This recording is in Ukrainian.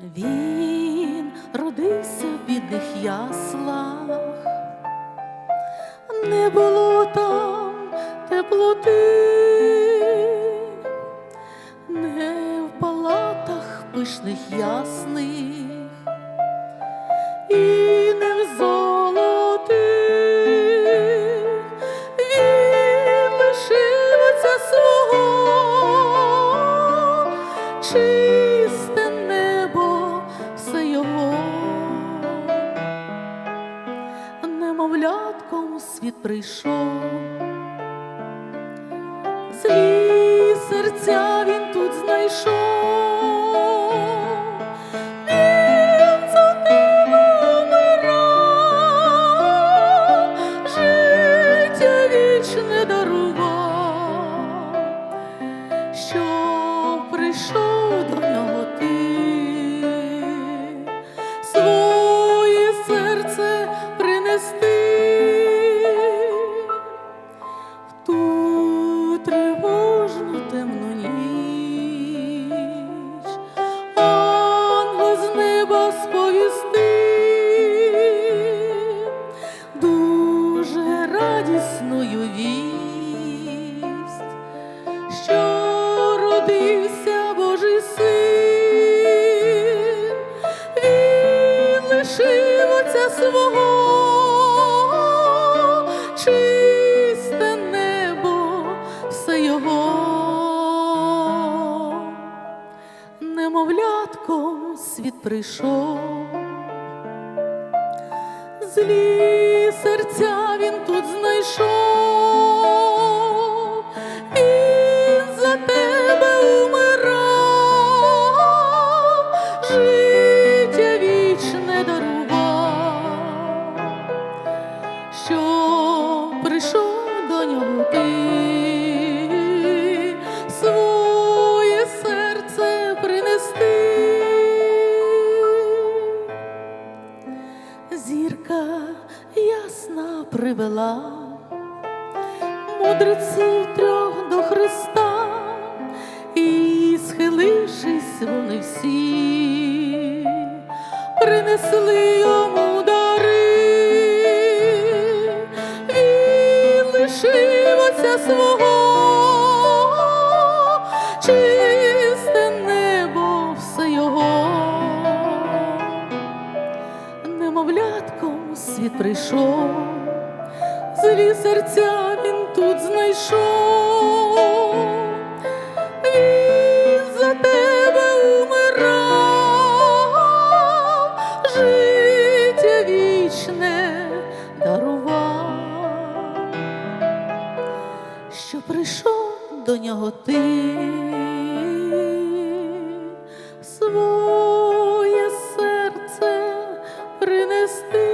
Він родився в бідних яслах, не було там теплоти, не в палатах пишних ясних, і світ прийшов, злі серця він тут знайшов. За тебе умирав, життя вічне дарував. Що прийшов до тривожну темну ніч, ангел з неба сповістив дуже радісною вість що родився немовлятком світ прийшов. Злі серця він тут знайшов, він за тебе умирав, життя вічне дарував, що прийшов ясна привела. Мудреців трьох до Христа, і, схилившись, вони всі принесли йому дари, він лишив свого, світ прийшов, злі серця він тут знайшов, він за тебе умирав, життя вічне дарував, що прийшов до нього ти. Своє серце принести.